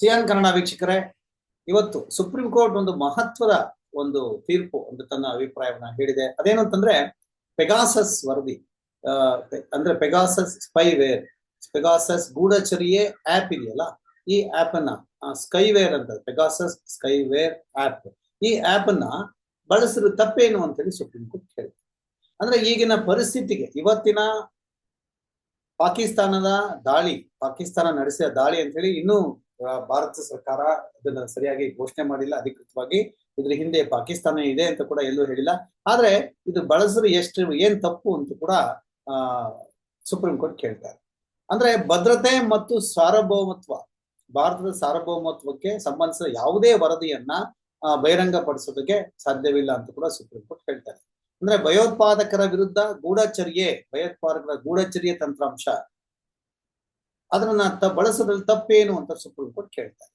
Xi'an Kannada ವೀಕ್ಷಕರೇ, ಇವತ್ತು supreme Court ಒಂದು ಮಹತ್ವದ ಒಂದು ತೀರ್ಪು ಅಂತ ತನ್ನ ಅಭಿಪ್ರಾಯವನ್ನ ಹೇಳಿದೆ. ಅದೇನು ಅಂತಂದ್ರೆ ಪೆಗಾಸಸ್ ವರದಿ ಅಂದ್ರೆ ಪೆಗಾಸಸ್ ಸ್ಪೈವೇರ್, ಪೆಗಾಸಸ್ ಗೂಢಚರ್ಯೆ ಆಪ್ ಇದೆಯಲ್ಲ, ಈ ಆಪ್ ಅನ್ನ ಸ್ಕೈವೇರ್ ಅಂತ, ಪೆಗಾಸಸ್ ಸ್ಕೈವೇರ್ ಆಪ್ ಈ ಆಪ್ ಅನ್ನ ಬಳಸಿರೋ ತಪ್ಪೇನು ಅಂತೇಳಿ ಸುಪ್ರೀಂ ಕೋರ್ಟ್ ಹೇಳಿದೆ ಅಂದ್ರೆ ಈಗಿನ ಪರಿಸ್ಥಿತಿಗೆ, ಇವತ್ತಿನ ಪಾಕಿಸ್ತಾನದ ದಾಳಿ, ಪಾಕಿಸ್ತಾನ ನಡೆಸಿದ ದಾಳಿ ಅಂತ ಹೇಳಿ ಇನ್ನೂ ಭಾರತ ಸರ್ಕಾರ ಇದನ್ನ ಸರಿಯಾಗಿ ಘೋಷಣೆ ಮಾಡಿಲ್ಲ ಅಧಿಕೃತವಾಗಿ. ಇದ್ರ ಹಿಂದೆ ಪಾಕಿಸ್ತಾನ ಇದೆ ಅಂತ ಕೂಡ ಎಲ್ಲೂ ಹೇಳಿಲ್ಲ. ಆದ್ರೆ ಇದು ಬಳಸಿದ್ರೆ ಎಷ್ಟು ಏನ್ ತಪ್ಪು ಅಂತ ಕೂಡ ಸುಪ್ರೀಂ ಕೋರ್ಟ್ ಕೇಳ್ತಾರೆ. ಅಂದ್ರೆ ಭದ್ರತೆ ಮತ್ತು ಸಾರ್ವಭೌಮತ್ವ ಭಾರತದ ಸಾರ್ವಭೌಮತ್ವಕ್ಕೆ ಸಂಬಂಧಿಸಿದ ಯಾವುದೇ ವರದಿಯನ್ನ ಆ, ಬಹಿರಂಗಪಡಿಸೋದಕ್ಕೆ ಸಾಧ್ಯವಿಲ್ಲ ಅಂತ ಕೂಡ ಸುಪ್ರೀಂ ಕೋರ್ಟ್ ಹೇಳ್ತಾರೆ. ಅಂದ್ರೆ ಭಯೋತ್ಪಾದಕರ ವಿರುದ್ಧ ಗೂಢಚರ್ಯೆ ಭಯೋತ್ಪಾದಕರ ಗೂಢಚರ್ಯೆ ತಂತ್ರಾಂಶ ಅದನ್ನ ತ ಬಳಸೋದ್ರಲ್ಲಿ ತಪ್ಪೇನು ಅಂತ ಸುಪ್ರೀಂ ಕೋರ್ಟ್ ಕೇಳ್ತಾರೆ.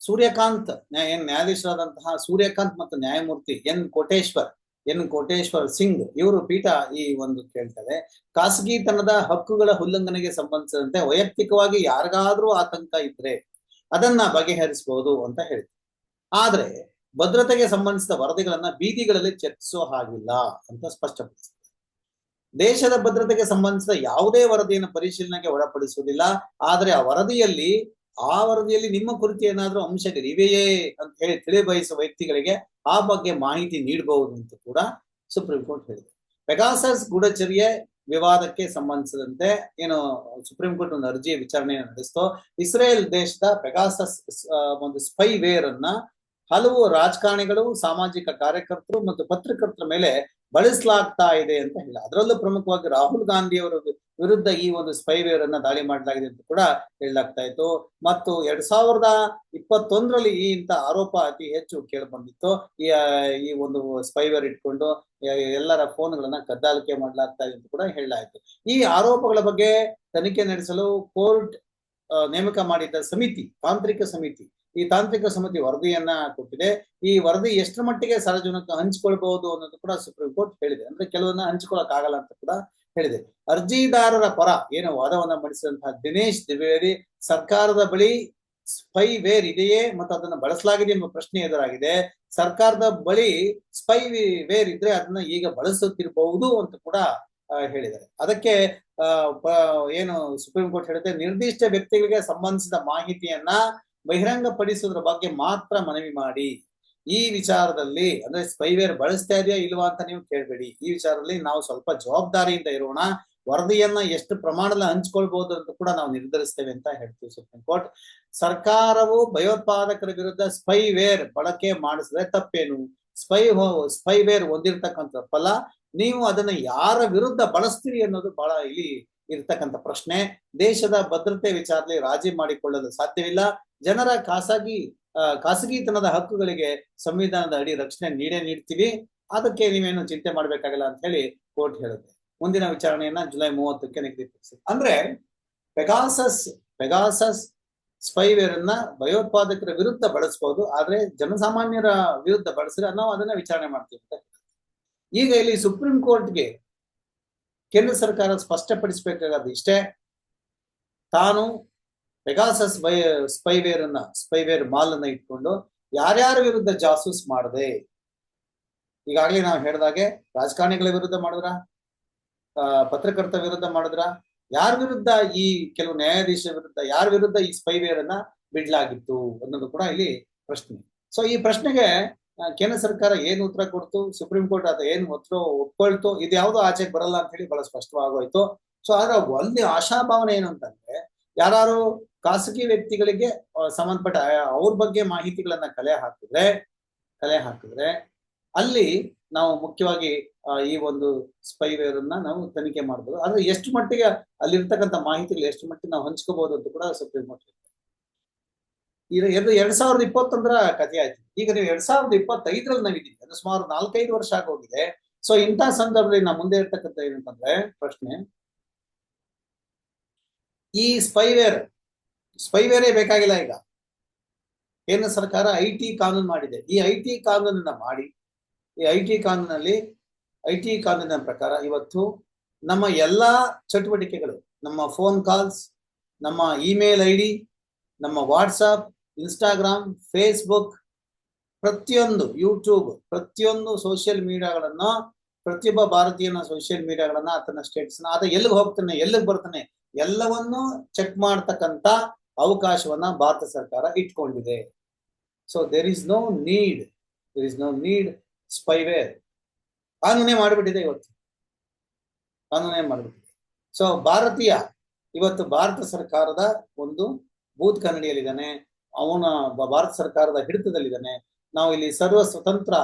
ಸೂರ್ಯಕಾಂತ್ ಏನ್ ನ್ಯಾಯಾಧೀಶರಾದಂತಹ ಸೂರ್ಯಕಾಂತ್ ಮತ್ತು ನ್ಯಾಯಮೂರ್ತಿ ಎನ್ ಕೋಟೇಶ್ವರ್ ಎನ್ ಕೋಟೇಶ್ವರ್ ಸಿಂಗ್ ಇವರು ಪೀಠ ಈ ಒಂದು ಕೇಳ್ತಾರೆ. ಖಾಸಗಿತನದ ಹಕ್ಕುಗಳ ಉಲ್ಲಂಘನೆಗೆ ಸಂಬಂಧಿಸಿದಂತೆ ವೈಯಕ್ತಿಕವಾಗಿ ಯಾರಿಗಾದ್ರೂ ಆತಂಕ ಇದ್ರೆ ಅದನ್ನ ಬಗೆಹರಿಸಬಹುದು ಅಂತ ಹೇಳಿದ್ರು ಆದ್ರೆ ಭದ್ರತೆಗೆ ಸಂಬಂಧಿಸಿದ ವರದಿಗಳನ್ನ ಬೀದಿಗಳಲ್ಲಿ ಚರ್ಚಿಸೋ ಹಾಗಿಲ್ಲ ಅಂತ ಸ್ಪಷ್ಟಪಡಿಸಿದೆ ದೇಶದ ಭದ್ರತೆಗೆ ಸಂಬಂಧಿಸಿದ ಯಾವುದೇ ವರದಿಯನ್ನು ಪರಿಶೀಲನೆಗೆ ಒಳಪಡಿಸುವುದಿಲ್ಲ. ಆದರೆ ಆ ವರದಿಯಲ್ಲಿ ಆ ವರದಿಯಲ್ಲಿ ನಿಮ್ಮ ಕುರಿತು ಏನಾದರೂ ಅಂಶಗಳಿವೆಯೇ ಅಂತ ಹೇಳಿ ತಿಳಿ ಬಯಸುವ ವ್ಯಕ್ತಿಗಳಿಗೆ ಆ ಬಗ್ಗೆ ಮಾಹಿತಿ ನೀಡಬಹುದು ಅಂತ ಕೂಡ ಸುಪ್ರೀಂ ಕೋರ್ಟ್ ಹೇಳಿದೆ. ಪೆಗಾಸಸ್ ಗೂಢಚರ್ಯೆ ವಿವಾದಕ್ಕೆ ಸಂಬಂಧಿಸಿದಂತೆ ಏನು ಸುಪ್ರೀಂ ಕೋರ್ಟ್ ಒಂದು ಅರ್ಜಿಯ ವಿಚಾರಣೆಯನ್ನು ನಡೆಸ್ತೋ. ಇಸ್ರೇಲ್ ದೇಶದ ಪೆಗಾಸಸ್ ಒಂದು ಸ್ಪೈ ವೇರ್ ಅನ್ನ ಹಲವು ರಾಜಕಾರಣಿಗಳು, ಸಾಮಾಜಿಕ ಕಾರ್ಯಕರ್ತರು ಮತ್ತು ಪತ್ರಕರ್ತರ ಮೇಲೆ ಬಳಸಲಾಗ್ತಾ ಇದೆ ಅಂತ ಹೇಳಿ. ಅದರಲ್ಲೂ ಪ್ರಮುಖವಾಗಿ ರಾಹುಲ್ ಗಾಂಧಿ ಅವರ ವಿರುದ್ಧ ಈ ಒಂದು ಸ್ಪೈವೇರ್ ಅನ್ನ ದಾಳಿ ಮಾಡಲಾಗಿದೆ ಅಂತ ಕೂಡ ಹೇಳಲಾಗ್ತಾ ಇತ್ತು. ಮತ್ತು ಎರಡ್ ಸಾವಿರದ ಇಪ್ಪತ್ತೊಂದರಲ್ಲಿ ಈ ಇಂಥ ಆರೋಪ ಅತಿ ಹೆಚ್ಚು ಕೇಳ್ಬಂದಿತ್ತು. ಈ ಒಂದು ಸ್ಪೈವೇರ್ ಇಟ್ಕೊಂಡು ಎಲ್ಲರ ಎಲ್ಲರ ಫೋನ್ಗಳನ್ನ ಕದ್ದಾಲಿಕೆ ಮಾಡಲಾಗ್ತಾ ಇದೆ ಅಂತ ಕೂಡ ಹೇಳಲಾಯಿತು. ಈ ಆರೋಪಗಳ ಬಗ್ಗೆ ತನಿಖೆ ನಡೆಸಲು ಕೋರ್ಟ್ ನೇಮಕ ಮಾಡಿದ್ದ ಸಮಿತಿ, ತಾಂತ್ರಿಕ ಸಮಿತಿ ಈ ತಾಂತ್ರಿಕ ಸಮಿತಿ ವರದಿಯನ್ನ ಕೊಟ್ಟಿದೆ. ಈ ವರದಿ ಎಷ್ಟರ ಮಟ್ಟಿಗೆ ಸಾರ್ವಜನಿಕ ಹಂಚಿಕೊಳ್ಬಹುದು ಅನ್ನೋದು ಕೂಡ ಸುಪ್ರೀಂ ಕೋರ್ಟ್ ಹೇಳಿದೆ. ಅಂದ್ರೆ ಕೆಲವನ್ನ ಹಂಚಿಕೊಳ್ಳಕ್ ಆಗಲ್ಲ ಅಂತ ಕೂಡ ಹೇಳಿದೆ. ಅರ್ಜಿದಾರರ ಪರ ಏನು ವಾದವನ್ನ ಮಂಡಿಸಿದಂತಹ ದಿನೇಶ್ ದ್ವಿವೇದಿ ಸರ್ಕಾರದ ಬಳಿ ಸ್ಪೈ ವೇರ್ ಇದೆಯೇ ಮತ್ತು ಅದನ್ನು ಬಳಸಲಾಗಿದೆ ಎಂಬ ಪ್ರಶ್ನೆ ಎದುರಾಗಿದೆ. ಸರ್ಕಾರದ ಬಳಿ ಸ್ಪೈ ವೇರ್ ಇದ್ರೆ ಅದನ್ನ ಈಗ ಬಳಸುತ್ತಿರಬಹುದು ಅಂತ ಕೂಡ ಹೇಳಿದ್ದಾರೆ. ಅದಕ್ಕೆ ಏನು ಸುಪ್ರೀಂ ಕೋರ್ಟ್ ಹೇಳುತ್ತೆ ನಿರ್ದಿಷ್ಟ ವ್ಯಕ್ತಿಗಳಿಗೆ ಸಂಬಂಧಿಸಿದ ಮಾಹಿತಿಯನ್ನ ಬಹಿರಂಗಪಡಿಸೋದ್ರ ಬಗ್ಗೆ ಮಾತ್ರ ಮನವಿ ಮಾಡಿ. ಈ ವಿಚಾರದಲ್ಲಿ, ಅಂದ್ರೆ ಸ್ಪೈವೇರ್ ಬಳಸ್ತಾ ಇದೆಯಾ ಇಲ್ವಾ ಅಂತ ನೀವು ಕೇಳಬೇಡಿ. ಈ ವಿಚಾರದಲ್ಲಿ ನಾವು ಸ್ವಲ್ಪ ಜವಾಬ್ದಾರಿಯಿಂದ ಇರೋಣ. ವರದಿಯನ್ನ ಎಷ್ಟು ಪ್ರಮಾಣದಲ್ಲಿ ಹಂಚ್ಕೊಳ್ಬಹುದು ಅಂತ ಕೂಡ ನಾವು ನಿರ್ಧರಿಸ್ತೇವೆ ಅಂತ ಹೇಳ್ತೀವಿ ಸುಪ್ರೀಂ ಕೋರ್ಟ್. ಸರ್ಕಾರವು ಭಯೋತ್ಪಾದಕರ ವಿರುದ್ಧ ಸ್ಪೈವೇರ್ ಬಳಕೆ ಮಾಡಿಸಿದ್ರೆ ತಪ್ಪೇನು? ಸ್ಪೈ ಸ್ಪೈವೇರ್ ಹೊಂದಿರತಕ್ಕಂಥ ಫಲ, ನೀವು ಅದನ್ನ ಯಾರ ವಿರುದ್ಧ ಬಳಸ್ತೀರಿ ಅನ್ನೋದು ಬಹಳ ಇಲ್ಲಿ ಇರ್ತಕ್ಕಂಥ ಪ್ರಶ್ನೆ. ದೇಶದ ಭದ್ರತೆ ವಿಚಾರದಲ್ಲಿ ರಾಜಿ ಮಾಡಿಕೊಳ್ಳಲು ಸಾಧ್ಯವಿಲ್ಲ. ಜನರ ಖಾಸಗಿ ಖಾಸಗಿತನದ ಹಕ್ಕುಗಳಿಗೆ ಸಂವಿಧಾನದ ಅಡಿ ರಕ್ಷಣೆ ನೀಡೇ ನೀಡ್ತೀವಿ. ಅದಕ್ಕೆ ನೀವೇನು ಚಿಂತೆ ಮಾಡ್ಬೇಕಾಗಿಲ್ಲ ಅಂತ ಹೇಳಿ ಕೋರ್ಟ್ ಹೇಳುತ್ತೆ. ಮುಂದಿನ ವಿಚಾರಣೆಯನ್ನ ಜುಲೈ ಮೂವತ್ತಕ್ಕೆ ನಿಗದಿಪಡಿಸಿದೆ ಅಂದ್ರೆ ಪೆಗಾಸಸ್ ಪೆಗಾಸಸ್ ಸ್ಪೈವೇರ್ ಅನ್ನ ಭಯೋತ್ಪಾದಕರ ವಿರುದ್ಧ ಬಳಸಬಹುದು ಆದ್ರೆ ಜನಸಾಮಾನ್ಯರ ವಿರುದ್ಧ ಬಳಸಿದ್ರೆ ನಾವು ಅದನ್ನ ವಿಚಾರಣೆ ಮಾಡ್ತೀವಿ ಈಗ ಇಲ್ಲಿ ಸುಪ್ರೀಂ ಕೋರ್ಟ್ಗೆ ಕೇಂದ್ರ ಸರ್ಕಾರ ಸ್ಪಷ್ಟಪಡಿಸಬೇಕಾಗದು ಇಷ್ಟೇ. ತಾನು ಪೆಗಾಸಸ್ ಬೈ ಸ್ಪೈವೇರ್ ಅನ್ನ ಸ್ಪೈವೇರ್ ಮಾಲ್ ಅನ್ನ ಇಟ್ಕೊಂಡು ಯಾರ್ಯಾರ ವಿರುದ್ಧ ಜಾಸೂಸ್ ಮಾಡದೆ? ಈಗಾಗಲೇ ನಾವು ಹೇಳಿದಾಗೆ ರಾಜಕಾರಣಿಗಳ ವಿರುದ್ಧ ಮಾಡಿದ್ರ? ಪತ್ರಕರ್ತ ವಿರುದ್ಧ ಮಾಡಿದ್ರ? ಯಾರ ವಿರುದ್ಧ ಈ ಕೆಲವು ನ್ಯಾಯಾಧೀಶ ವಿರುದ್ಧ, ಯಾರ ವಿರುದ್ಧ ಈ ಸ್ಪೈವೇರ್ ಅನ್ನ ಬಿಡ್ಲಾಗಿತ್ತು ಅನ್ನೋದು ಕೂಡ ಇಲ್ಲಿ ಪ್ರಶ್ನೆ. ಸೊ ಈ ಪ್ರಶ್ನೆಗೆ ಕೇಂದ್ರ ಸರ್ಕಾರ ಏನು ಉತ್ತರ ಕೊಡ್ತು? ಸುಪ್ರೀಂ ಕೋರ್ಟ್ ಅದ ಏನ್ ಉತ್ತರ ಒಪ್ಕೊಳ್ತು? ಇದ್ಯಾವುದೋ ಯಾವ್ದು ಆಚೆಗೆ ಬರಲ್ಲ ಅಂತ ಹೇಳಿ ಬಹಳ ಸ್ಪಷ್ಟವಾಗೋಯ್ತು. ಸೊ ಆದ್ರೆ ಒಂದು ಆಶಾಭಾವನೆ ಏನು ಅಂತಂದ್ರೆ ಯಾರು ಖಾಸಗಿ ವ್ಯಕ್ತಿಗಳಿಗೆ ಸಂಬಂಧಪಟ್ಟ ಅವ್ರ ಬಗ್ಗೆ ಮಾಹಿತಿಗಳನ್ನ ಕಲೆ ಹಾಕಿದ್ರೆ ಕಲೆ ಹಾಕಿದ್ರೆ ಅಲ್ಲಿ ನಾವು ಮುಖ್ಯವಾಗಿ ಈ ಒಂದು ಸ್ಪೈವೇರ್ ಅನ್ನ ನಾವು ತನಿಖೆ ಮಾಡ್ಬೋದು. ಆದ್ರೆ ಎಷ್ಟು ಮಟ್ಟಿಗೆ ಅಲ್ಲಿರ್ತಕ್ಕಂಥ ಮಾಹಿತಿಗಳು ಎಷ್ಟು ಮಟ್ಟಿಗೆ ನಾವು ಹಂಚ್ಕೋಬಹುದು ಅಂತ ಕೂಡ ಸುಪ್ರೀಂ ಕೋರ್ಟ್. ಇದು ಎರಡು, ಎರಡ್ ಸಾವಿರದ ಇಪ್ಪತ್ತೊಂದರ ಕಥೆ ಆಯ್ತು. ಈಗ ನೀವು ಎರಡ್ ಸಾವಿರದ ಇಪ್ಪತ್ತೈದರಲ್ಲಿ ನಾವಿದ್ದೀವಿ ಅಂದ್ರೆ ಸುಮಾರು ನಾಲ್ಕೈದು ವರ್ಷ ಆಗೋಗಿದೆ. ಸೊ ಇಂತಹ ಸಂದರ್ಭದಲ್ಲಿ ನಾವು ಮುಂದೆ ಇರ್ತಕ್ಕಂಥ ಏನಂತಂದ್ರೆ ಪ್ರಶ್ನೆ ಈ ಸ್ಪೈವೇರ್ ಸ್ಪೈವೇರೇ ಬೇಕಾಗಿಲ್ಲ ಈಗ. ಕೇಂದ್ರ ಸರ್ಕಾರ ಐ ಟಿ ಕಾನೂನು ಮಾಡಿದೆ. ಈ ಐ ಟಿ ಕಾನೂನನ್ನ ಮಾಡಿ, ಈ ಐ ಟಿ ಕಾನೂನಲ್ಲಿ, ಐ ಟಿ ಕಾನೂನಿನ ಪ್ರಕಾರ ಇವತ್ತು ನಮ್ಮ ಎಲ್ಲ ಚಟುವಟಿಕೆಗಳು, ನಮ್ಮ ಫೋನ್ ಕಾಲ್ಸ್ ನಮ್ಮ ಇಮೇಲ್ ಐ ಡಿ ನಮ್ಮ ವಾಟ್ಸಪ್ ಇನ್ಸ್ಟಾಗ್ರಾಮ್ ಫೇಸ್ಬುಕ್ ಪ್ರತಿಯೊಂದು ಯೂಟ್ಯೂಬ್ ಪ್ರತಿಯೊಂದು ಸೋಷಿಯಲ್ ಮೀಡಿಯಾಗಳನ್ನು ಪ್ರತಿಯೊಬ್ಬ ಭಾರತೀಯನ ಸೋಷಿಯಲ್ ಮೀಡಿಯಾಗಳನ್ನ ಆತನ ಸ್ಟೇಟ್ಸ್ನ ಆತ ಎಲ್ಲಿಗೆ ಹೋಗ್ತಾನೆ, ಎಲ್ಲಿಗೆ ಬರ್ತಾನೆ ಎಲ್ಲವನ್ನು ಚೆಕ್ ಮಾಡ್ತಕ್ಕಂತ ಅವಕಾಶವನ್ನ ಭಾರತ ಸರ್ಕಾರ ಇಟ್ಕೊಂಡಿದೆ. So there is no need there is no need spyware ಕಾನೂನೇ ಮಾಡಿಬಿಟ್ಟಿದೆ ಇವತ್ತು. ಕಾನೂನೇ ಮಾಡಿಬಿಟ್ಟಿದೆ. ಸೊ ಭಾರತೀಯ, ಇವತ್ತು ಭಾರತ ಸರ್ಕಾರದ ಒಂದು ಬೂತ್ ಕನ್ನಡಿಯಲ್ಲಿದ್ದಾನೆ. ಅವನ ಭಾರತ ಸರ್ಕಾರದ ಹಿಡಿತದಲ್ಲಿದ್ದಾನೆ. ನಾವು ಇಲ್ಲಿ ಸರ್ವ ಸ್ವತಂತ್ರ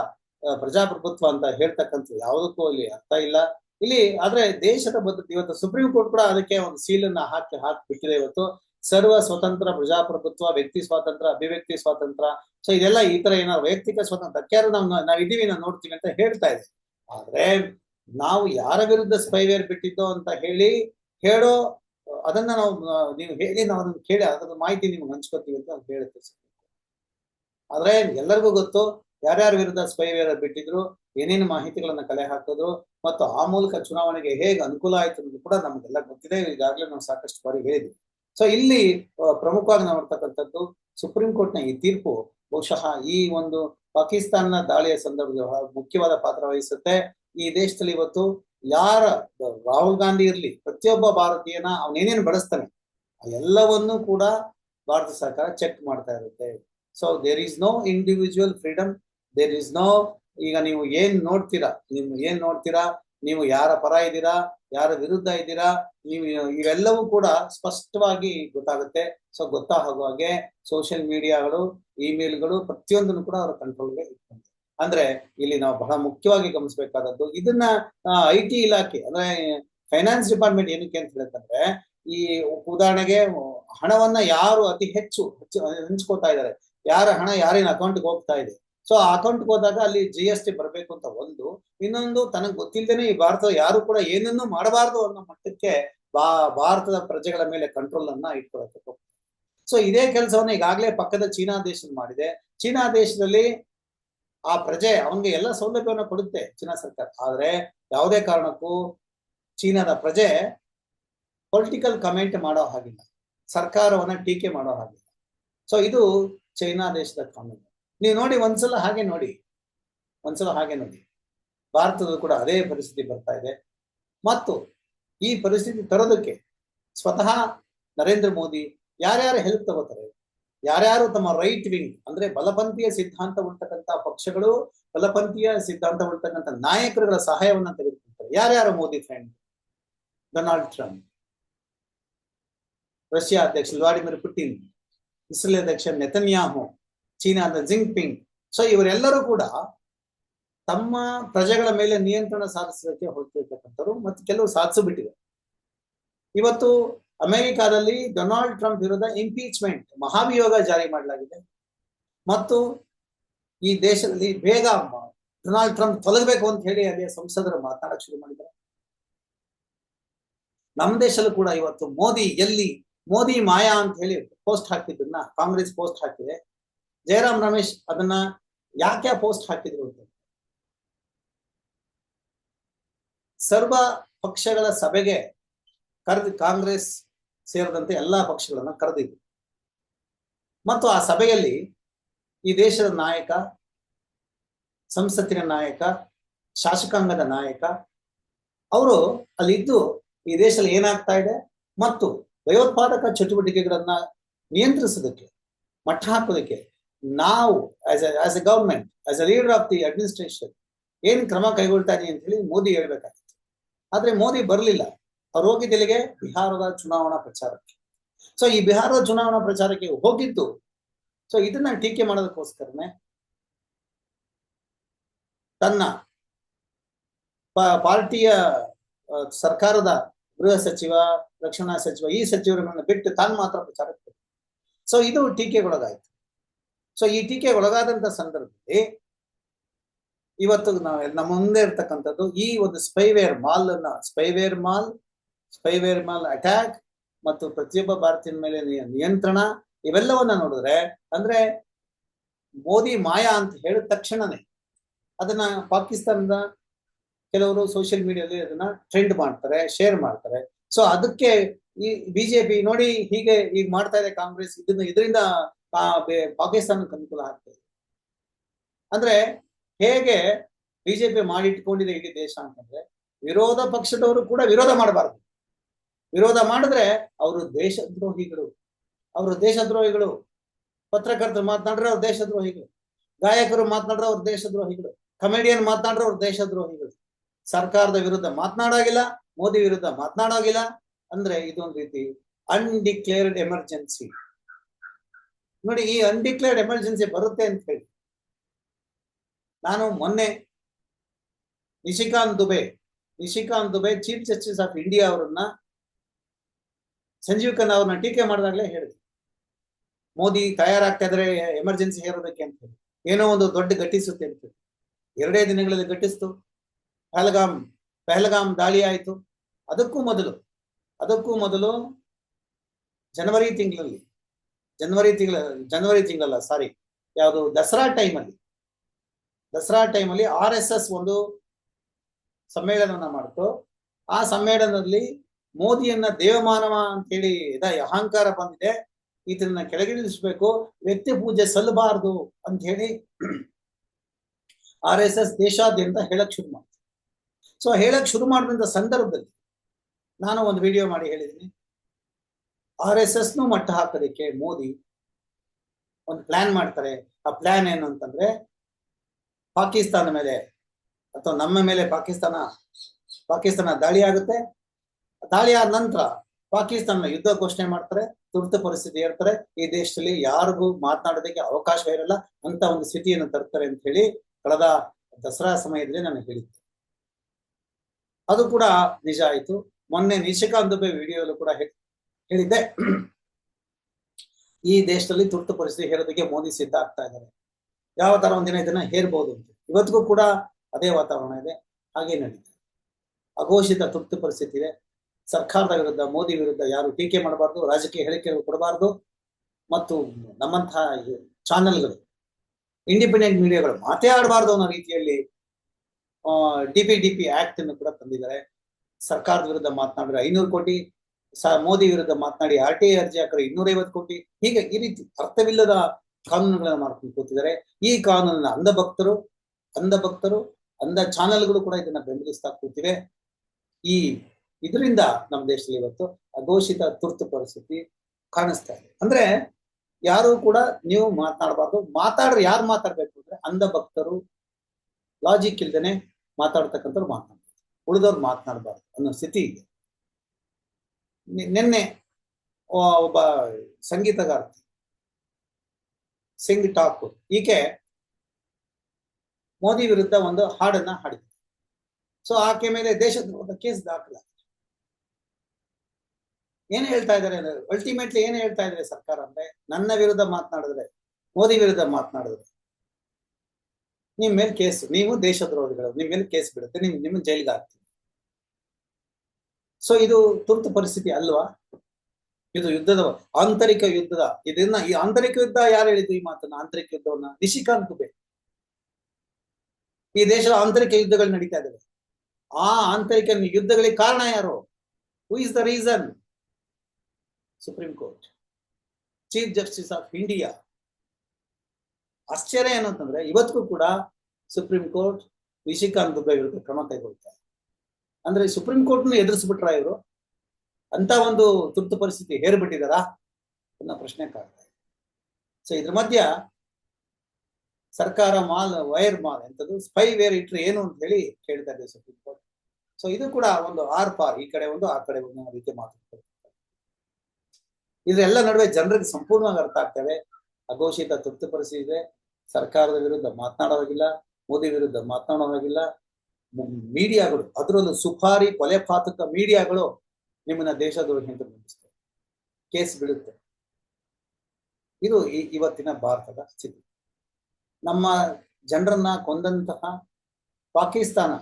ಪ್ರಜಾಪ್ರಭುತ್ವ ಅಂತ ಹೇಳ್ತಕ್ಕಂಥ ಯಾವುದಕ್ಕೂ ಇಲ್ಲಿ ಅರ್ಥ ಇಲ್ಲ. ಇಲ್ಲಿ ಆದ್ರೆ ದೇಶದ ಬದ್ಧತೆ ಇವತ್ತು ಸುಪ್ರೀಂ ಕೋರ್ಟ್ ಕೂಡ ಅದಕ್ಕೆ ಒಂದು ಸೀಲನ್ನ ಹಾಕಿ ಹಾಕಿ ಬಿಟ್ಟಿದೆ ಇವತ್ತು. ಸರ್ವ ಸ್ವತಂತ್ರ ಪ್ರಜಾಪ್ರಭುತ್ವ, ವ್ಯಕ್ತಿ ಸ್ವಾತಂತ್ರ್ಯ, ಅಭಿವ್ಯಕ್ತಿ ಸ್ವಾತಂತ್ರ್ಯ. ಸೊ ಇದೆಲ್ಲ ಈ ತರ ಏನಾದ್ರು ವೈಯಕ್ತಿಕ ಸ್ವಾತಂತ್ರ್ಯ. ನಾವು ನಾವ್ ಇದೀವಿ, ನಾವು ನೋಡ್ತೀವಿ ಅಂತ ಹೇಳ್ತಾ ಇದೆ ಆದ್ರೆ ನಾವು ಯಾರ ವಿರುದ್ಧ ಸ್ಪೈವೇರ್ ಬಿಟ್ಟಿದ್ದೋ ಅಂತ ಹೇಳಿ ಹೇಳೋ, ಅದನ್ನ ನಾವು, ನೀವು ಹೇಳಿ, ನಾವು ಅದನ್ನ ಕೇಳಿ, ಅದ್ರ ಮಾಹಿತಿ ನಿಮ್ಗೆ ಹಂಚ್ಕೋತೀವಿ ಅಂತ ಹೇಳ್ತೀವಿ ಆದ್ರೆ ಎಲ್ಲರಿಗೂ ಗೊತ್ತು, ಯಾರ್ಯಾರ ವಿರುದ್ಧ ಸ್ಪೈವೇರ್ ಬಿಟ್ಟಿದ್ರು ಏನೇನು ಮಾಹಿತಿಗಳನ್ನ ಕಲೆ ಹಾಕೋದು ಮತ್ತು ಆ ಮೂಲಕ ಚುನಾವಣೆಗೆ ಹೇಗೆ ಅನುಕೂಲ ಆಯ್ತು ಅನ್ನೋದು ಕೂಡ ನಮಗೆಲ್ಲ ಗೊತ್ತಿದೆ. ಈಗಾಗಲೇ ನಾವು ಸಾಕಷ್ಟು ಬಾರಿ ಹೇಳಿದ್ವಿ. ಸೊ ಇಲ್ಲಿ ಪ್ರಮುಖವಾಗಿ ನಾವು ನೋಡ್ತಕ್ಕಂಥದ್ದು ಸುಪ್ರೀಂ ಕೋರ್ಟ್ನ ಈ ತೀರ್ಪು ಬಹುಶಃ ಈ ಒಂದು ಪಾಕಿಸ್ತಾನ ದಾಳಿಯ ಸಂದರ್ಭದಲ್ಲಿ ಮುಖ್ಯವಾದ ಪಾತ್ರ ವಹಿಸುತ್ತೆ. ಈ ದೇಶದಲ್ಲಿ ಇವತ್ತು ಯಾರ, ರಾಹುಲ್ ಗಾಂಧಿ ಇರ್ಲಿ, ಪ್ರತಿಯೊಬ್ಬ ಭಾರತೀಯನ ಅವನೇನೇನು ಬಳಸ್ತಾನೆ, ಎಲ್ಲವನ್ನೂ ಕೂಡ ಭಾರತ ಸರ್ಕಾರ ಚೆಕ್ ಮಾಡ್ತಾ ಇರುತ್ತೆ. So there is no individual freedom there is no ಈಗ ನೀವು ಏನ್ ನೋಡ್ತೀರಾ? ನೀವು ಏನ್ ನೋಡ್ತೀರಾ? ನೀವು ಯಾರ ಪರ ಇದ್ದೀರಾ? ಯಾರ ವಿರುದ್ಧ ಇದ್ದೀರಾ? ನೀವು ಇವೆಲ್ಲವೂ ಕೂಡ ಸ್ಪಷ್ಟವಾಗಿ ಗೊತ್ತಾಗುತ್ತೆ. ಸೊ ಗೊತ್ತಾಗೋ ಹಾಗೆ ಸೋಷಿಯಲ್ ಮೀಡಿಯಾಗಳು ಇಮೇಲ್ಗಳು ಪ್ರತಿಯೊಂದನ್ನು ಕೂಡ ಅವರ ಕಂಟ್ರೋಲ್ಗೆ ಇಟ್ಕೊಂಡು ಅಂದ್ರೆ ಇಲ್ಲಿ ನಾವು ಬಹಳ ಮುಖ್ಯವಾಗಿ ಗಮನಿಸಬೇಕಾದದ್ದು ಇದನ್ನ ಐ ಟಿ ಇಲಾಖೆ ಅಂದ್ರೆ ಫೈನಾನ್ಸ್ ಡಿಪಾರ್ಟ್ಮೆಂಟ್ ಏನಕ್ಕೆ ಅಂತ ಹೇಳ್ತಂದ್ರೆ ಈ ಉದಾಹರಣೆಗೆ ಹಣವನ್ನ ಯಾರು ಅತಿ ಹೆಚ್ಚು ಹೆಚ್ಚು ಹಂಚ್ಕೋತಾ ಇದ್ದಾರೆ. ಯಾರ ಹಣ ಯಾರಿನ ಅಕೌಂಟ್ಗೆ ಹೋಗ್ತಾ ಇದೆ? ಸೊ ಆ ಅಕೌಂಟ್ಗೆ ಹೋದಾಗ ಅಲ್ಲಿ ಜಿ ಎಸ್ ಟಿ ಬರಬೇಕು ಅಂತ ಒಂದು ಇನ್ನೊಂದು ತನಗೆ ಗೊತ್ತಿಲ್ಲದೇನೆ ಈ ಭಾರತ ಯಾರು ಕೂಡ ಏನನ್ನೂ ಮಾಡಬಾರ್ದು ಅನ್ನೋ ಮಟ್ಟಕ್ಕೆ ಬಾ, ಭಾರತದ ಪ್ರಜೆಗಳ ಮೇಲೆ ಕಂಟ್ರೋಲ್ ಅನ್ನ ಇಟ್ಕೊಳಕ್ಕೆ ಸೊ ಇದೇ ಕೆಲಸವನ್ನ ಈಗಾಗಲೇ ಪಕ್ಕದ ಚೀನಾ ದೇಶ ಮಾಡಿದೆ. ಚೀನಾ ದೇಶದಲ್ಲಿ ಆ ಪ್ರಜೆ ಅವನಿಗೆ ಎಲ್ಲ ಸೌಲಭ್ಯವನ್ನು ಕೊಡುತ್ತೆ ಚೀನಾ ಸರ್ಕಾರ. ಆದ್ರೆ ಯಾವುದೇ ಕಾರಣಕ್ಕೂ ಚೀನಾದ ಪ್ರಜೆ ಪೊಲಿಟಿಕಲ್ ಕಮೆಂಟ್ ಮಾಡೋ ಹಾಗಿಲ್ಲ. ಸರ್ಕಾರವನ್ನ ಟೀಕೆ ಮಾಡೋ ಹಾಗಿಲ್ಲ. ಸೊ ಇದು ಚೈನಾ ದೇಶದ ಕಾನೂನು ನೀವು ನೋಡಿ ಒಂದ್ಸಲ ಹಾಗೆ ನೋಡಿ. ಒಂದ್ಸಲ ಹಾಗೆ ನೋಡಿ. ಭಾರತದ ಕೂಡ ಅದೇ ಪರಿಸ್ಥಿತಿ ಬರ್ತಾ ಇದೆ. ಮತ್ತು ಈ ಪರಿಸ್ಥಿತಿ ತರೋದಕ್ಕೆ ಸ್ವತಃ ನರೇಂದ್ರ ಮೋದಿ ಯಾರ್ಯಾರು ಹೆಲ್ಪ್ ತಗೋತಾರೆ, ಯಾರ್ಯಾರು ತಮ್ಮ ರೈಟ್ ವಿಂಗ್ ಅಂದ್ರೆ ಬಲಪಂಥೀಯ ಸಿದ್ಧಾಂತ ಉಳ್ತಕ್ಕಂತಹ ಪಕ್ಷಗಳು, ಬಲಪಂಥೀಯ ಸಿದ್ಧಾಂತ ಉಳ್ತಕ್ಕಂಥ ನಾಯಕರುಗಳ ಸಹಾಯವನ್ನ ತೆಗೆದುಕೊಳ್ತಾರೆ. ಯಾರ್ಯಾರು Modi friend Donald Trump Russia ಅಧ್ಯಕ್ಷ ವ್ಲಾಡಿಮಿರ್ ಪುಟಿನ್. ಇಸ್ರೇಲ್ ಅಧ್ಯಕ್ಷ ನೆತನ್ಯಾಹು. ಚೀನಾದ ಜಿಂಗ್ಪಿಂಗ್ ಸೊ ಇವರೆಲ್ಲರೂ ಕೂಡ ತಮ್ಮ ಪ್ರಜೆಗಳ ಮೇಲೆ ನಿಯಂತ್ರಣ ಸಾಧಿಸಲಿಕ್ಕೆ ಹೊರಟಿರ್ತಕ್ಕಂಥವ್ರು ಮತ್ತು ಕೆಲವು ಸಾಧಿಸಿ ಬಿಟ್ಟಿದೆ ಇವತ್ತು ಅಮೆರಿಕಾದಲ್ಲಿ ಡೊನಾಲ್ಡ್ ಟ್ರಂಪ್ ವಿರುದ್ಧ ಇಂಪೀಚ್ಮೆಂಟ್, ಮಹಾಭಿಯೋಗ ಜಾರಿ ಮಾಡಲಾಗಿದೆ. ಮತ್ತು ಈ ದೇಶದಲ್ಲಿ ಬೇಗ ಡೊನಾಲ್ಡ್ ಟ್ರಂಪ್ ತೊಲಗಬೇಕು ಅಂತ ಹೇಳಿ ಅದೇ ಸಂಸದರು ಮಾತನಾಡಕ್ ಶುರು ಮಾಡಿದ್ದಾರೆ. ನಮ್ಮ ದೇಶದಲ್ಲೂ ಕೂಡ ಇವತ್ತು ಮೋದಿ ಎಲ್ಲಿ, ಮೋದಿ ಮಾಯಾ ಅಂತ ಹೇಳಿ ಪೋಸ್ಟ್ ಹಾಕಿದ್ದನ್ನ, ಕಾಂಗ್ರೆಸ್ ಪೋಸ್ಟ್ ಹಾಕಿದೆ. ಜಯರಾಮ್ ರಮೇಶ್ ಅದನ್ನ ಯಾಕೆ ಪೋಸ್ಟ್ ಹಾಕಿದ್ರು ಅಂತ. ಸರ್ವ ಪಕ್ಷಗಳ ಸಭೆಗೆ ಕರೆದು ಕಾಂಗ್ರೆಸ್ ಸೇರಿದಂತೆ ಎಲ್ಲಾ ಪಕ್ಷಗಳನ್ನ ಕರೆದಿದ್ರು. ಮತ್ತು ಆ ಸಭೆಯಲ್ಲಿ ಈ ದೇಶದ ನಾಯಕ, ಸಂಸತ್ತಿನ ನಾಯಕ, ಶಾಸಕಾಂಗದ ನಾಯಕ, ಅವರು ಅಲ್ಲಿದ್ದು ಈ ದೇಶದಲ್ಲಿ ಏನಾಗ್ತಾ ಇದೆ ಮತ್ತು ಭಯೋತ್ಪಾದಕ ಚಟುವಟಿಕೆಗಳನ್ನ ನಿಯಂತ್ರಿಸೋದಕ್ಕೆ, ಮಟ್ಟ ಹಾಕೋದಕ್ಕೆ ನಾವು as as a government as a leader of the administration ಏನ್ ಕ್ರಮ ಕೈಗೊಳ್ತಾ ಇದೀವಿ ಅಂತ ಹೇಳಿ ಮೋದಿ ಹೇಳ್ಬೇಕಾಗಿತ್ತು. ಆದ್ರೆ ಮೋದಿ ಬರಲಿಲ್ಲ. ಅವ್ರು ಹೋಗಿದ್ದೆಲ್ಲಿಗೆ ಬಿಹಾರದ ಚುನಾವಣಾ ಪ್ರಚಾರಕ್ಕೆ. ಸೊ ಈ ಬಿಹಾರದ ಚುನಾವಣಾ ಪ್ರಚಾರಕ್ಕೆ ಹೋಗಿದ್ದು. ಸೊ ಇದನ್ನ ಟೀಕೆ ಮಾಡೋದಕ್ಕೋಸ್ಕರನೇ ತನ್ನ ಪಾರ್ಟಿಯ ಸರ್ಕಾರದ ಗೃಹ ಸಚಿವ, ರಕ್ಷಣಾ ಸಚಿವ, ಈ ಸಚಿವರನ್ನ ಬಿಟ್ಟು ತಾನು ಮಾತ್ರ ಪ್ರಚಾರಕ್ಕೆ ಸೊ ಇದು ಟೀಕೆಗೊಳಗಾಯ್ತು. ಸೊ ಈ ಟೀಕೆ ಒಳಗಾದಂತ ಸಂದರ್ಭದಲ್ಲಿ ಇವತ್ತು ನಾವು ನಮ್ಮ ಮುಂದೆ ಇರ್ತಕ್ಕಂಥದ್ದು ಈ ಒಂದು ಸ್ಪೈವೇರ್ ಮಾಲ್ ಅನ್ನ ಸ್ಪೈವೇರ್ ಮಾಲ್ ಸ್ಪೈವೇರ್ ಮಾಲ್ ಅಟ್ಯಾಕ್ ಮತ್ತು ಪ್ರತಿಯೊಬ್ಬ ಭಾರತೀಯ ಮೇಲೆ ನಿಯಂತ್ರಣ ಇವೆಲ್ಲವನ್ನ ನೋಡಿದ್ರೆ ಅಂದ್ರೆ ಮೋದಿ ಮಾಯಾ ಅಂತ ಹೇಳಿದ ತಕ್ಷಣನೇ ಅದನ್ನ ಪಾಕಿಸ್ತಾನದ ಕೆಲವರು ಸೋಷಿಯಲ್ ಮೀಡಿಯಾದಲ್ಲಿ ಅದನ್ನ ಟ್ರೆಂಡ್ ಮಾಡ್ತಾರೆ ಶೇರ್ ಮಾಡ್ತಾರೆ. ಸೊ ಅದಕ್ಕೆ ಈ ಬಿಜೆಪಿ ನೋಡಿ ಹೀಗೆ ಈಗ ಮಾಡ್ತಾ ಇದೆ ಕಾಂಗ್ರೆಸ್, ಇದನ್ನ, ಇದರಿಂದ ಪಾಕಿಸ್ತಾನಕ್ಕೆ ಅನುಕೂಲ ಆಗ್ತದೆ. ಅಂದ್ರೆ ಹೇಗೆ ಬಿಜೆಪಿ ಮಾಡಿಟ್ಕೊಂಡಿದೆ ಇಡೀ ದೇಶ ಅಂತಂದ್ರೆ ವಿರೋಧ ಪಕ್ಷದವರು ಕೂಡ ವಿರೋಧ ಮಾಡಬಾರ್ದು. ವಿರೋಧ ಮಾಡಿದ್ರೆ ಅವರು ದೇಶದ್ರೋಹಿಗಳು ಅವರು ದೇಶದ್ರೋಹಿಗಳು. ಪತ್ರಕರ್ತರು ಮಾತನಾಡ್ರೆ ಅವ್ರ ದೇಶದ್ರೋಹಿಗಳು. ಗಾಯಕರು ಮಾತನಾಡ್ರೆ ಅವ್ರ ದೇಶದ್ರೋಹಿಗಳು. ಕಮೆಡಿಯನ್ ಮಾತನಾಡ್ರೆ ಅವ್ರ ದೇಶದ್ರೋಹಿಗಳು. ಸರ್ಕಾರದ ವಿರುದ್ಧ ಮಾತನಾಡೋಗಿಲ್ಲ, ಮೋದಿ ವಿರುದ್ಧ ಮಾತನಾಡೋಗಿಲ್ಲ. ಅಂದ್ರೆ ಇದೊಂದು ರೀತಿ ಅನ್ಡಿಕ್ಲೇರ್ಡ್ ಎಮರ್ಜೆನ್ಸಿ ನೋಡಿ, ಈ ಅನ್ಡಿಕ್ಲೇರ್ಡ್ ಎಮರ್ಜೆನ್ಸಿ ಬರುತ್ತೆ ಅಂತ ಹೇಳಿ. ನಾನು ಮೊನ್ನೆ Nishikant Dubey Nishikant Dubey, chief justice of India ಅವರನ್ನ ಸಂಜೀವ್ ಖನ್ನಾ ಅವ್ರನ್ನ ಟೀಕೆ ಮಾಡಿದಾಗಲೇ ಹೇಳಿದೆ ಮೋದಿ ತಯಾರಾಗ್ತಾ ಇದ್ರೆ ಎಮರ್ಜೆನ್ಸಿ ಹೇರೋದಕ್ಕೆ ಅಂತ ಹೇಳಿ. ಏನೋ ಒಂದು ದೊಡ್ಡ ಘಟಿಸುತ್ತೆ ಅಂತ ಹೇಳಿ. ಎರಡೇ ದಿನಗಳಲ್ಲಿ ಘಟಿಸ್ತು ಪಹಲ್ಗಾಮ್ ಪಹಲ್ಗಾಮ್ ದಾಳಿ ಆಯಿತು. ಅದಕ್ಕೂ ಮೊದಲು ಅದಕ್ಕೂ ಮೊದಲು ಜನವರಿ ತಿಂಗಳಲ್ಲಿ ಜನವರಿ ತಿಂಗಳ ಜನವರಿ ತಿಂಗಳಲ್ಲ ಸಾರಿ ಯಾವುದು ದಸರಾ ಟೈಮಲ್ಲಿ ದಸರಾ ಟೈಮಲ್ಲಿ ಆರ್ ಎಸ್ ಎಸ್ ಒಂದು ಸಮ್ಮೇಳನವನ್ನ ಮಾಡ್ತು. ಆ ಸಮ್ಮೇಳನದಲ್ಲಿ ಮೋದಿಯನ್ನ ದೇವಮಾನವ ಅಂತ ಹೇಳಿ ಇದ, ಅಹಂಕಾರ ಬಂದಿದೆ. ಇದನ್ನ ಕೆಳಗಿಳಿಸಬೇಕು, ವ್ಯಕ್ತಿ ಪೂಜೆ ಸಲ್ಲಬಾರದು ಅಂತ ಹೇಳಿ ಆರ್ ಎಸ್ ಎಸ್ ದೇಶಾದ್ಯಂತ ಹೇಳಕ್ ಶುರು ಮಾಡ್ತು. ಸೊ ಹೇಳಕ್ ಶುರು ಮಾಡಿದಂತ ಸಂದರ್ಭದಲ್ಲಿ ನಾನು ಒಂದು ವಿಡಿಯೋ ಮಾಡಿ ಹೇಳಿದ್ದೀನಿ ಆರ್ ಎಸ್ ಎಸ್ ನು ಮಟ್ಟ ಹಾಕೋದಕ್ಕೆ ಮೋದಿ ಒಂದು ಪ್ಲಾನ್ ಮಾಡ್ತಾರೆ. ಆ ಪ್ಲಾನ್ ಏನು ಅಂತಂದ್ರೆ ಪಾಕಿಸ್ತಾನ ಮೇಲೆ ಅಥವಾ ನಮ್ಮ ಮೇಲೆ ಪಾಕಿಸ್ತಾನ ಪಾಕಿಸ್ತಾನ ದಾಳಿ ಆಗುತ್ತೆ. ದಾಳಿ ಆದ ನಂತರ ಪಾಕಿಸ್ತಾನ ಯುದ್ಧ ಘೋಷಣೆ ಮಾಡ್ತಾರೆ, ತುರ್ತು ಪರಿಸ್ಥಿತಿ ಇರ್ತಾರೆ ಈ ದೇಶದಲ್ಲಿ ಯಾರಿಗೂ ಮಾತನಾಡೋದಕ್ಕೆ ಅವಕಾಶ ಇರಲ್ಲ. ಅಂತ ಒಂದು ಸ್ಥಿತಿಯನ್ನು ತರ್ತಾರೆ ಅಂತ ಹೇಳಿ ಕಳೆದ ದಸರಾ ಸಮಯದಲ್ಲಿ ನಾನು ಹೇಳಿದ್ದೆ. ಅದು ಕೂಡ ನಿಜ ಆಯ್ತು. ಮೊನ್ನೆ ನಿಶಿಕಾಂತ್ ದುಬೆ ವಿಡಿಯೋಲ್ಲೂ ಕೂಡ ಹೇಳಿದ್ದೆ. ಈ ದೇಶದಲ್ಲಿ ತುರ್ತು ಪರಿಸ್ಥಿತಿ ಹೇರೋದಕ್ಕೆ ಮೋದಿ ಸಿದ್ಧ ಆಗ್ತಾ ಇದ್ದಾರೆ. ಯಾವ ತರ ಒಂದಿನ ಇದನ್ನ ಹೇರ್ಬೋದು ಅಂತ. ಇವತ್ತಿಗೂ ಕೂಡ ಅದೇ ವಾತಾವರಣ ಇದೆ. ಹಾಗೆ ನಡೀತದೆ ಅಘೋಷಿತ ತುರ್ತು ಪರಿಸ್ಥಿತಿ ಇದೆ. ಸರ್ಕಾರದ ವಿರುದ್ಧ, ಮೋದಿ ವಿರುದ್ಧ ಯಾರು ಟೀಕೆ ಮಾಡಬಾರ್ದು, ರಾಜಕೀಯ ಹೇಳಿಕೆಗಳು ಕೊಡಬಾರ್ದು ಮತ್ತು ನಮ್ಮಂತಹ ಚಾನೆಲ್ಗಳು ಇಂಡಿಪೆಂಡೆಂಟ್ ಮೀಡಿಯಾಗಳು ಮಾತೇ ಆಡಬಾರ್ದು ಅನ್ನೋ ರೀತಿಯಲ್ಲಿ D P D P act ಅನ್ನು ಕೂಡ ತಂದಿದ್ದಾರೆ. ಸರ್ಕಾರದ ವಿರುದ್ಧ ಮಾತನಾಡಿದ್ರೆ ಐನೂರು ಕೋಟಿ ಮೋದಿ ವಿರುದ್ಧ ಮಾತನಾಡಿ ಆರ್ ಟಿ ಐ ಅರ್ಜಿ ಹಾಕಿದ್ರೆ ಇನ್ನೂರೈವತ್ತು ಕೋಟಿ. ಹೀಗೆ ಈ ರೀತಿ ಅರ್ಥವಿಲ್ಲದ ಕಾನೂನುಗಳನ್ನು ಮಾಡ್ಕೊಂಡು ಕೂತಿದ್ದಾರೆ. ಈ ಕಾನೂನನ್ನ ಅಂಧ ಭಕ್ತರು ಅಂಧ ಭಕ್ತರು ಅಂಧ ಚಾನೆಲ್ಗಳು ಕೂಡ ಇದನ್ನ ಬೆಂಬಲಿಸ್ತಾ ಕೂತಿವೆ. ಈ ಇದರಿಂದ ನಮ್ಮ ದೇಶದಲ್ಲಿ ಇವತ್ತು ಅಘೋಷಿತ ತುರ್ತು ಪರಿಸ್ಥಿತಿ ಕಾಣಿಸ್ತಾ ಇದೆ. ಅಂದ್ರೆ ಯಾರು ಕೂಡ ನೀವು ಮಾತನಾಡಬಾರ್ದು ಮಾತಾಡ್ರೆ ಯಾರು ಮಾತಾಡ್ಬೇಕು ಅಂದ್ರೆ ಅಂಧ ಭಕ್ತರು ಲಾಜಿಕ್ ಇಲ್ದೇನೆ ಮಾತಾಡ್ತಕ್ಕಂಥವ್ರು ಮಾತನಾಡ್ತಾರೆ ಉಳಿದವ್ರು ಮಾತನಾಡಬಾರ್ದು ಅನ್ನೋ ಸ್ಥಿತಿ ಇದೆ. ನಿನ್ನೆ ಒಬ್ಬ ಸಂಗೀತಗಾರ್ತಿ, ಸಿಂಗ್ ಠಾಕೂರ್ ಈಕೆ ಮೋದಿ ವಿರುದ್ಧ ಒಂದು ಹಾಡನ್ನ ಹಾಡಿದ್ರು ಸೊ ಆಕೆ ಮೇಲೆ ದೇಶದ್ರೋಹದ ಕೇಸ್ ದಾಖಲ ಏನ್ ಹೇಳ್ತಾ ಇದ್ದಾರೆ ಅಲ್ಟಿಮೇಟ್ಲಿ ಏನ್ ಹೇಳ್ತಾ ಇದ್ದಾರೆ ಸರ್ಕಾರ ಅಂದ್ರೆ, ನನ್ನ ವಿರುದ್ಧ ಮಾತನಾಡಿದ್ರೆ, ಮೋದಿ ವಿರುದ್ಧ ಮಾತನಾಡಿದ್ರೆ, ನಿಮ್ ಮೇಲೆ ಕೇಸ್, ನೀವು ದೇಶದ್ರೋಹಿಗಳು, ನಿಮ್ ಮೇಲೆ ಕೇಸ್ ಬಿಡುತ್ತೆ ನಿಮ್, ನಿಮ್ಮ ಜೈಲಿಗೆ ಹಾಕ್ತೀವಿ ಸೊ ಇದು ತುರ್ತು ಪರಿಸ್ಥಿತಿ ಅಲ್ವಾ? ಇದು ಯುದ್ಧದ ಆಂತರಿಕ ಯುದ್ಧದ. ಇದನ್ನ ಈ ಆಂತರಿಕ ಯುದ್ಧ ಯಾರು ಹೇಳಿದ್ರು ಈ ಮಾತನ್ನ? ಆಂತರಿಕ ಯುದ್ಧವನ್ನ ನಿಶಿಕಾಂತ್ ದುಬೆ ಈ ದೇಶದ ಆಂತರಿಕ ಯುದ್ಧಗಳು ನಡೀತಾ ಇದ್ದಾವೆ ಆ ಆಂತರಿಕ ಯುದ್ಧಗಳಿಗೆ ಕಾರಣ ಯಾರು? Who is the reason supreme court chief justice of India ಆಶ್ಚರ್ಯ ಏನಂತಂದ್ರೆ, ಇವತ್ತಿಗೂ ಕೂಡ ಸುಪ್ರೀಂ ಕೋರ್ಟ್ ನಿಶಿಕಾಂತ್ ದುಬೆ ವಿರುದ್ಧ ಕ್ರಮ ಕೈಗೊಳ್ತಾರೆ ಅಂದ್ರೆ ಸುಪ್ರೀಂ ಕೋರ್ಟ್ ಎದುರಿಸ್ಬಿಟ್ರ ಇವರು? ಅಂತ ಒಂದು ತುರ್ತು ಪರಿಸ್ಥಿತಿ ಹೇರ್ಬಿಟ್ಟಿದಾರಾ? ಅನ್ನೋ ಪ್ರಶ್ನೆ ಕಾಡ್ತಾ ಇದೆ. ಸೊ ಇದ್ರ ಮಧ್ಯ ಸರ್ಕಾರ ಮಾಲ್, ವೈರ್ ಮಾಲ್ ಎಂಥದ್ದು ಸ್ಪೈ ವೇರ್ ಇಟ್ರೆ ಏನು ಅಂತ ಹೇಳಿ ಕೇಳ್ತಾ ಇದೆ ಸುಪ್ರೀಂ ಕೋರ್ಟ್. ಸೊ ಇದು ಕೂಡ ಒಂದು ಆರ್ ಪಾರ್, ಈ ಕಡೆ ಒಂದು, ಆ ಕಡೆ ಒಂದು ರೀತಿ ಮಾತಾಡ್ತಾರೆ ಇದೆಲ್ಲ ನಡುವೆ ಜನರಿಗೆ ಸಂಪೂರ್ಣವಾಗಿ ಅರ್ಥ ಆಗ್ತದೆ. ಅಘೋಷಿತ ತುರ್ತು ಪರಿಸ್ಥಿತಿ ಇದೆ. ಸರ್ಕಾರದ ವಿರುದ್ಧ ಮಾತನಾಡೋವಾಗಿಲ್ಲ ಮೋದಿ ವಿರುದ್ಧ ಮಾತನಾಡೋವಾಗಿಲ್ಲ ಮೀಡಿಯಾಗಳು, ಅದರಲ್ಲೂ ಸುಪಾರಿ, ಕೊಲೆ ಪಾತಕ ಮೀಡಿಯಾಗಳು ನಿಮ್ಮನ್ನ ದೇಶದ್ರೋಹಿ ಹಿಂದೆ ಕೇಸ್ ಬೀಳುತ್ತೆ. ಇದು ಈ- ಇವತ್ತಿನ ಭಾರತದ ಸ್ಥಿತಿ. ನಮ್ಮ ಜನರನ್ನ ಕೊಂದಂತಹ ಪಾಕಿಸ್ತಾನ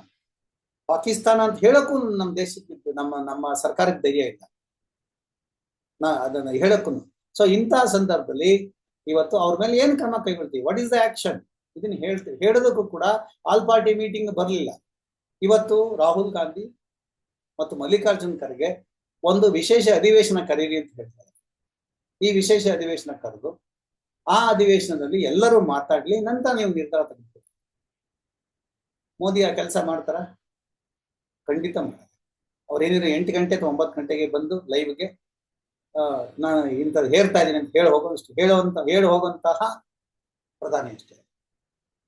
ಪಾಕಿಸ್ತಾನ ಅಂತ ಹೇಳಕ್ಕೂ ನಮ್ಮ ದೇಶಕ್ಕೆ ನಮ್ಮ ನಮ್ಮ ಸರ್ಕಾರಕ್ಕೆ ಧೈರ್ಯ ಇಲ್ಲ. ನಾ ಅದನ್ನ ಹೇಳಕ್ಕೂ ಸೊ ಇಂತಹ ಸಂದರ್ಭದಲ್ಲಿ ಇವತ್ತು ಅವ್ರ ಮೇಲೆ ಏನ್ ಕ್ರಮ ಕೈಗೊಳ್ತೀವಿ? ವಾಟ್ ಇಸ್ ದ ಆಕ್ಷನ್ ಇದನ್ನ ಹೇಳ್ತೀವಿ. ಹೇಳೋದಕ್ಕೂ ಕೂಡ ಆಲ್ ಪಾರ್ಟಿ ಮೀಟಿಂಗ್ ಬರಲಿಲ್ಲ. ಇವತ್ತು ರಾಹುಲ್ ಗಾಂಧಿ ಮತ್ತು ಮಲ್ಲಿಕಾರ್ಜುನ್ ಖರ್ಗೆ ಒಂದು ವಿಶೇಷ ಅಧಿವೇಶನ ಕರೀರಿ ಅಂತ ಹೇಳ್ತಾರೆ. ಈ ವಿಶೇಷ ಅಧಿವೇಶನ ಕರೆದು ಆ ಅಧಿವೇಶನದಲ್ಲಿ ಎಲ್ಲರೂ ಮಾತಾಡ್ಲಿ, ನಂತರ ನೀವು ನಿರ್ಧಾರ ತೆಗೆದುಕೊಳ್ಳಿ. ಮೋದಿ ಆ ಕೆಲಸ ಮಾಡ್ತಾರ? ಖಂಡಿತ ಮಾಡ್ತಾರೆ. ಅವ್ರೇನಿದ್ರು ಎಂಟು ಗಂಟೆ ಅಥವಾ ಒಂಬತ್ತು ಗಂಟೆಗೆ ಬಂದು ಲೈವ್ಗೆ ನಾನು ಇಂಥದ್ದು ಹೇಳ್ತಾ ಇದ್ದೀನಿ ಅಂತ ಹೇಳಿ ಹೋಗೋಷ್ಟು ಹೇಳುವಂತ, ಹೇಳಿ ಹೋಗುವಂತಹ ಪ್ರಧಾನಿ ಅಷ್ಟೇ.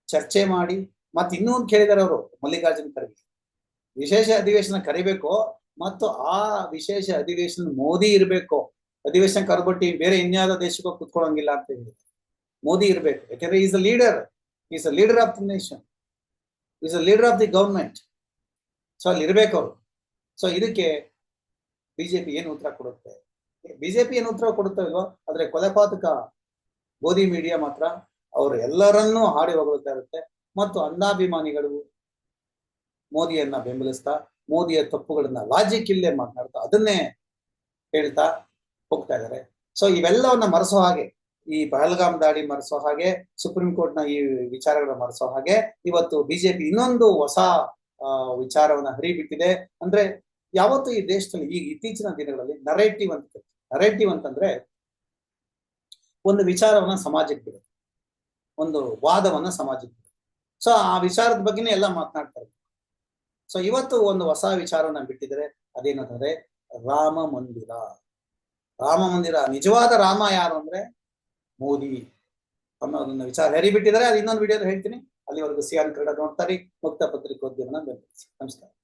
ಚರ್ಚೆ ಮಾಡಿ ಮತ್ತೆ ಇನ್ನೂ ಒಂದು ಕೇಳಿದಾರೆ ಅವರು, ಮಲ್ಲಿಕಾರ್ಜುನ ಖರ್ಗೆ. ವಿಶೇಷ ಅಧಿವೇಶನ ಕರಿಬೇಕು, ಮತ್ತು ಆ ವಿಶೇಷ ಅಧಿವೇಶನ ಮೋದಿ ಇರಬೇಕು, ಅಧಿವೇಶನ ಕರ್ಬಿಟ್ಟು ಬೇರೆ ಇನ್ಯಾವುದೋ ದೇಶಕ್ಕೆ ಕುತ್ಕೊಳ್ಳೋಂಗಿಲ್ಲ ಅಂತ ಹೇಳಿದ್ರು. ಮೋದಿ ಇರಬೇಕು, ಯಾಕಂದ್ರೆ is a leader is a leader of the nation is a leader of the government so ಅಲ್ಲಿ ಇರಬೇಕು ಅವರು. ಸೊ ಇದಕ್ಕೆ ಬಿಜೆಪಿ ಏನು ಉತ್ತರ ಕೊಡುತ್ತೆ? ಬಿಜೆಪಿ ಏನು ಉತ್ತರ ಕೊಡುತ್ತೆ ಇಲ್ವೋ, ಆದ್ರೆ ಕೊಲೆಪಾತಕ ಗೋಧಿ ಮೀಡಿಯಾ ಮಾತ್ರ ಅವರು ಎಲ್ಲರನ್ನೂ ಹಾಡಿ ಹೋಗುತ್ತಾ ಇರುತ್ತೆ. ಮತ್ತು ಅಂಧಾಭಿಮಾನಿಗಳು ಮೋದಿಯನ್ನ ಬೆಂಬಲಿಸ್ತಾ, ಮೋದಿಯ ತಪ್ಪುಗಳನ್ನ ಲಾಜಿಕ್ ಇಲ್ಲೇ ಮಾತನಾಡ್ತಾ, ಅದನ್ನೇ ಹೇಳ್ತಾ ಹೋಗ್ತಾ ಇದ್ದಾರೆ. ಸೊ ಇವೆಲ್ಲವನ್ನ ಮರೆಸೋ ಹಾಗೆ, ಈ ಬಹಲ್ಗಾಮ್ ದಾಳಿ ಮರೆಸೋ ಹಾಗೆ, ಸುಪ್ರೀಂ ಕೋರ್ಟ್ನ ಈ ವಿಚಾರಗಳನ್ನ ಮರೆಸೋ ಹಾಗೆ, ಇವತ್ತು ಬಿಜೆಪಿ ಇನ್ನೊಂದು ಹೊಸ ವಿಚಾರವನ್ನ ಹರಿಬಿಟ್ಟಿದೆ. ಅಂದ್ರೆ ಯಾವತ್ತು ಈ ದೇಶದಲ್ಲಿ ಈ ಇತ್ತೀಚಿನ ದಿನಗಳಲ್ಲಿ ನರೇಟಿವ್ ಅಂತ ನರೇಟಿವ್ ಅಂತಂದ್ರೆ ಒಂದು ವಿಚಾರವನ್ನ ಸಮಾಜಕ್ಕೆ ಬಿಡುತ್ತೆ. ಒಂದು ವಾದವನ್ನ ಸಮಾಜಕ್ಕೆ ಸೊ ಆ ವಿಚಾರದ ಬಗ್ಗೆನೇ ಎಲ್ಲ ಮಾತನಾಡ್ತಾರೆ. ಸೊ ಇವತ್ತು ಒಂದು ಹೊಸ ವಿಚಾರವನ್ನ ಬಿಟ್ಟಿದ್ರೆ ಅದೇನಂತಂದ್ರೆ ರಾಮ ಮಂದಿರ. ರಾಮ ಮಂದಿರ, ನಿಜವಾದ ರಾಮ ಯಾರು ಅಂದ್ರೆ ಮೋದಿ. ಅನ್ನೋದನ್ನ ವಿಚಾರ ಹರಿಬಿಟ್ಟಿದ್ದಾರೆ ಅದು ಇನ್ನೊಂದು ವಿಡಿಯೋ ಹೇಳ್ತೀನಿ. ಅಲ್ಲಿವರೆಗೂ ಸಿಯಾನ್ ಕ್ರೀಡಾ ನೋಡ್ತಾರೆ. ಮುಕ್ತ ಪತ್ರಿಕೋದ್ಯಮನ ಬೆಂಬಲಿಸಿ. ನಮಸ್ಕಾರ.